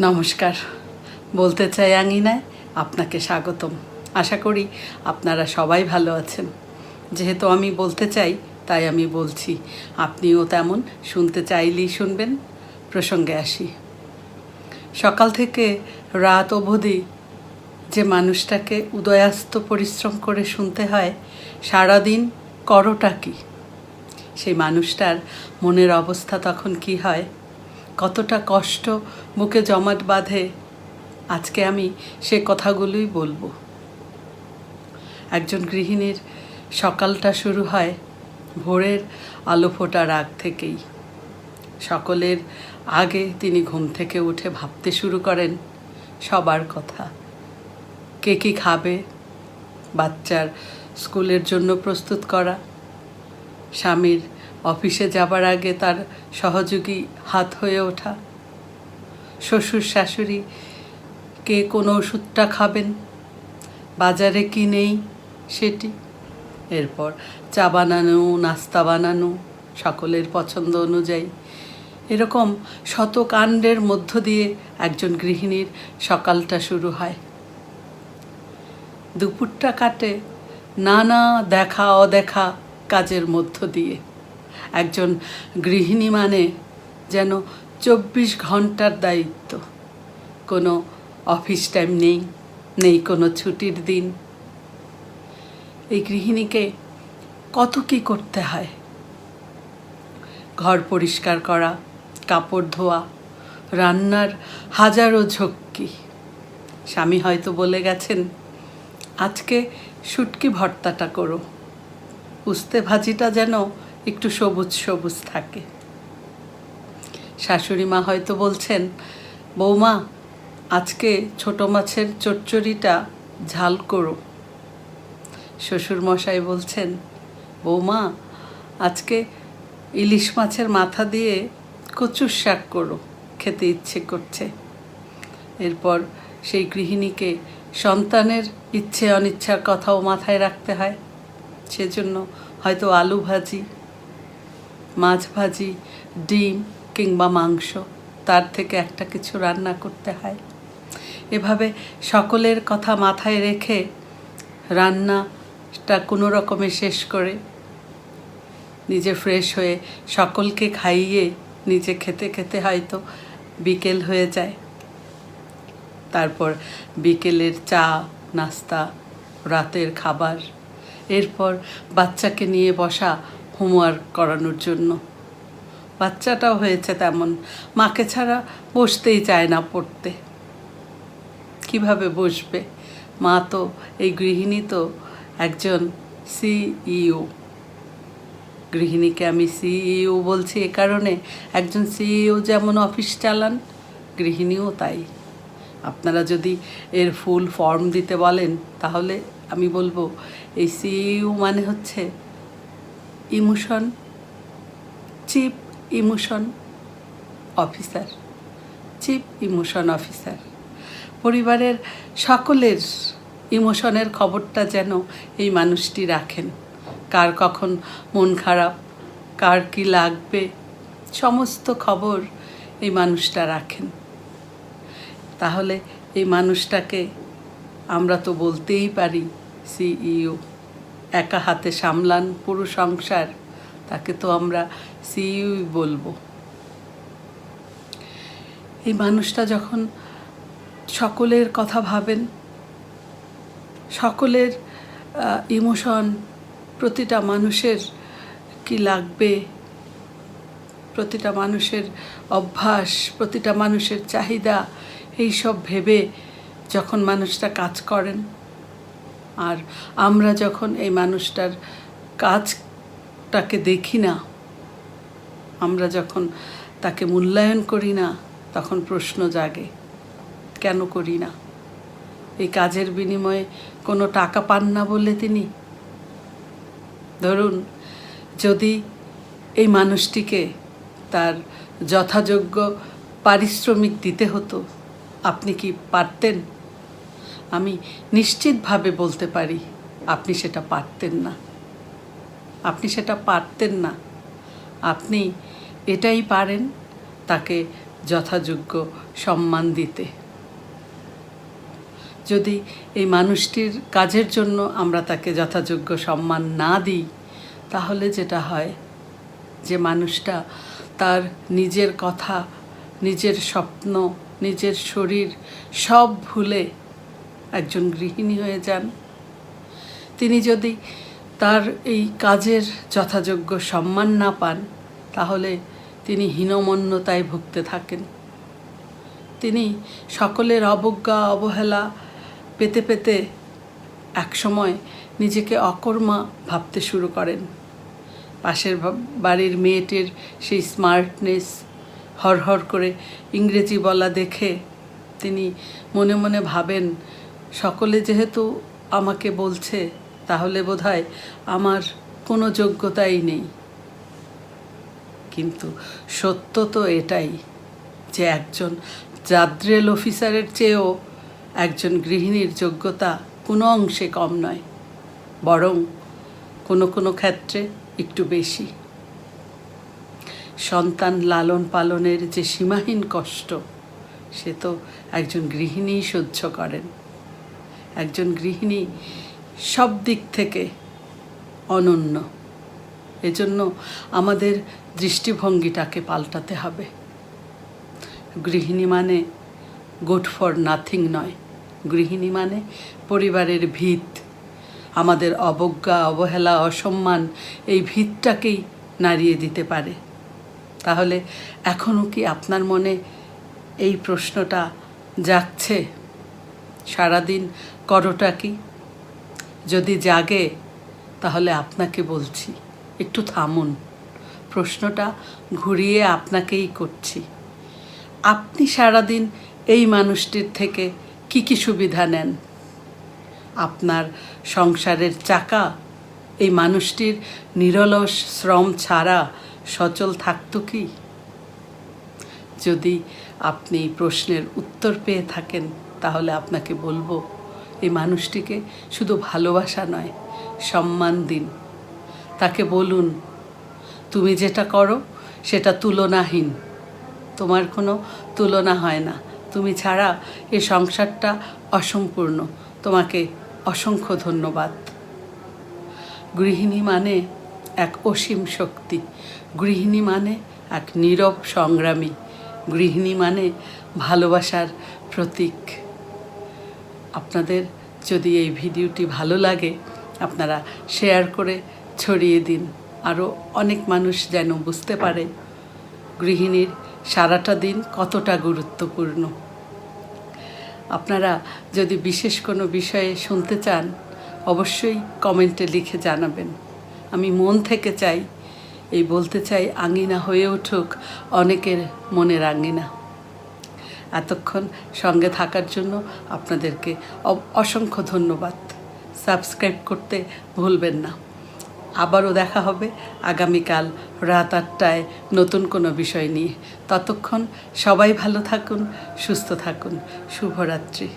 নমস্কার। বলতে চাই আঙিনায় আপনাকে স্বাগতম। আশা করি আপনারা সবাই ভালো আছেন। যেহেতু আমি বলতে চাই, তাই আমি বলছি, আপনিও তেমন শুনতে চাইলেই শুনবেন। প্রসঙ্গে আসি। সকাল থেকে রাত অবধি যে মানুষটাকে উদয়াস্ত পরিশ্রম করে শুনতে হয়, সারাদিন করোটা কি? সেই মানুষটার মনের অবস্থা তখন কি হয়? কতটা কষ্ট বুকে জমাট বাঁধে, আজকে আমি সে কথাগুলোই বলব। একজন গৃহিণীর সকালটা শুরু হয় ভোরের আলো ফোটার আগ থেকেই। সকলের আগে তিনি ঘুম থেকে উঠে ভাবতে শুরু করেন সবার কথা। কে কী খাবে? বাচ্চার স্কুলের জন্য প্রস্তুত করা, স্বামীর অফিসে যাবার আগে তার সহযোগী হাত হয়ে ওঠা। শ্বশুর শাশুড়ি, কে কোনো ওষুধটা খাবেন? বাজারে কি নেই সেটি? এরপর, চা বানানো, নাস্তা বানানো, সকলের পছন্দ অনুযায়ী। এরকম শত কাণ্ডের মধ্য দিয়ে একজন গৃহিণীর সকালটা শুরু হয়। দুপুরটা কাটে নানা দেখা অদেখা কাজের মধ্য দিয়ে। একজন গৃহিণী মানে যেন চব্বিশ ঘণ্টার দায়িত্ব। কোনো অফিস টাইম নেই নেই কোনো ছুটির দিন। এই গৃহিণীকে কত কি করতে হয়? ঘর পরিষ্কার করা, কাপড় ধোয়া, রান্নার হাজারো ঝক্কি। স্বামী হয়তো বলে গেছেন, আজকে শুটকি ভর্তাটা করো। উস্তে ভাজিটা যেন একটু সবুজ সবুজ থাকে। শাশুড়ি মা হয়তো বলছেন, বৌমা, আজকে ছোট মাছের চচ্চড়িটা ঝাল করো। শ্বশুর মশাই বলছেন, বৌমা, আজকে ইলিশ মাছের মাথা দিয়ে কচুর শাক করো, খেতে ইচ্ছে করছে। এরপর সেই গৃহিণীকে সন্তানের ইচ্ছে অনিচ্ছার কথাও মাথায় রাখতে হয়। সেজন্য হয়তো আলু ভাজি মাছ ভাজি, ডিম কিংবা মাংস, তার থেকে একটা কিছু রান্না করতে হয়। এভাবে সকলের কথা মাথায় রেখে রান্নাটা কোনো রকমে শেষ করে নিজে ফ্রেশ হয়ে সকলকে খাইয়ে নিজে খেতে খেতে হয়তো বিকেল হয়ে যায়। তারপর বিকেলের চা, নাস্তা, রাতের খাবার, এরপর বাচ্চাকে নিয়ে বসা হোমওয়ার্ক করানোর জন্য। বাচ্চাটাও হয়েছে তেমন। মাকে ছাড়া বসতেই চায় না পড়তে। কীভাবে বসবে? মা তো, এই গৃহিণী তো একজন সিইও। গৃহিণীকে আমি সিইও বলছি এ কারণে একজন সিইও যেমন অফিস চালান, গৃহিণীও তাই। আপনারা যদি এর ফুল ফর্ম দিতে বলেন, তাহলে আমি বলব, এই সিইও মানে হচ্ছে emotion chief emotion officer chief emotion officer. পরিবারের সকলের ইমোশনের খবরটা যেন এই মানুষটি রাখেন। কার কখন মন খারাপ, কার কি লাগবে, সমস্ত খবর এই মানুষটা রাখেন। তাহলে এই মানুষটাকে আমরা তো বলতেই পারি সিইও। একা হাতে সামলান পুরো সংসার, তাকে তো আমরা সিইওই বলব। এই মানুষটা যখন সকলের কথা ভাবেন, সকলের ইমোশন প্রতিটা মানুষের কি লাগবে? প্রতিটা মানুষের অভ্যাস, প্রতিটা মানুষের চাহিদা এই সব ভেবে যখন মানুষটা কাজ করেন আর আমরা যখন এই মানুষটার কাজটাকে দেখি না, আমরা যখন তাকে মূল্যায়ন করি না, তখন প্রশ্ন জাগে, কেন করি না? এই কাজের বিনিময়ে কোনো টাকা পান না বলে তিনি? ধরুন, যদি এই মানুষটিকে তার যথাযোগ্য পারিশ্রমিক দিতে হতো, আপনি কি পারতেন? আমি নিশ্চিতভাবে বলতে পারি, আপনি সেটা পারতেন না। আপনি সেটা পারতেন না। আপনি এটাই পারেন তাকে যথাযোগ্য সম্মান দিতে। যদি এই মানুষটির কাজের জন্য আমরা তাকে যথাযোগ্য সম্মান না দিই, তাহলে যেটা হয়, যে মানুষটা তার নিজের কথা, নিজের স্বপ্ন, নিজের শরীর সব ভুলে একজন গৃহিণী হয়ে যান। তিনি যদি তার এই কাজের যথাযোগ্য সম্মান না পান, তাহলে তিনি হীনমন্যতায় ভুগতে থাকেন। তিনি সকলের অবজ্ঞা, অবহেলা পেতে পেতে একসময় নিজেকে অকর্মা ভাবতে শুরু করেন। পাশের বাড়ির মেয়েটির সেই স্মার্টনেস হরহর করে ইংরেজি বলা দেখে তিনি মনে মনে ভাবেন সকলে যেহেতু আমাকে বলছে, তাহলে বোধহয় আমার কোনো যোগ্যতাই নেই। কিন্তু সত্য তো এটাই যে একজন জাদ্রেল অফিসারের চেয়েও একজন গৃহিণীর যোগ্যতা কোনো অংশে কম নয়, বরং কোনো কোনো ক্ষেত্রে একটু বেশি। সন্তান লালন পালনের যে সীমাহীন কষ্ট, সে তো একজন গৃহিণীই সহ্য করেন। একজন গৃহিণী সব দিক থেকে অনন্য। এজন্য আমাদের দৃষ্টিভঙ্গিটাকে পাল্টাতে হবে। গৃহিণী মানে গুড ফর নাথিং নয়। গৃহিণী মানে পরিবারের ভিত। আমাদের অবজ্ঞা, অবহেলা, অসম্মান এই ভিতটাকেই নাড়িয়ে দিতে পারে। তাহলে এখনও কি আপনার মনে এই প্রশ্নটা যাচ্ছে সারাদিন করোটা কি? যদি জাগে, তাহলে আপনাকে বলছি, একটু থামুন। প্রশ্নটা ঘুরিয়ে আপনাকেই করছি। আপনি সারাদিন এই মানুষটির থেকে কি কি সুবিধা নেন? আপনার সংসারের চাকা, এই মানুষটির নিরলস শ্রম ছাড়া সচল থাকতো কি? যদি আপনি প্রশ্নের উত্তর পেয়ে থাকেন, তাহলে আপনাকে বলব এই মানুষটিকে শুধু ভালোবাসা নয়, সম্মান দিন। তাকে বলুন, তুমি যেটা করো সেটা তুলনাহীন। তোমার কোনো তুলনা হয় না। তুমি ছাড়া এ সংসারটা অসম্পূর্ণ। তোমাকে অসংখ্য ধন্যবাদ। গৃহিণী মানে এক অসীম শক্তি। গৃহিণী মানে এক নীরব সংগ্রামী। গৃহিণী মানে ভালোবাসার প্রতীক। আপনাদের যদি এই ভিডিওটি ভালো লাগে, আপনারা শেয়ার করে ছড়িয়ে দিন। আরও অনেক মানুষ যেন বুঝতে পারে গৃহিণীর সারাটা দিন কতটা গুরুত্বপূর্ণ। আপনারা যদি বিশেষ কোনো বিষয়ে শুনতে চান, অবশ্যই কমেন্টে লিখে জানাবেন। আমি মন থেকে চাই, এই বলতে চাই আঙিনা হয়ে উঠুক অনেকের মনের আঙিনা। এতক্ষণ সঙ্গে থাকার জন্য আপনাদেরকে অসংখ্য ধন্যবাদ। সাবস্ক্রাইব করতে ভুলবেন না। আবারও দেখা হবে আগামীকাল রাত আটটায় নতুন কোনো বিষয় নিয়ে। ততক্ষণ সবাই ভালো থাকুন, সুস্থ থাকুন। শুভরাত্রি।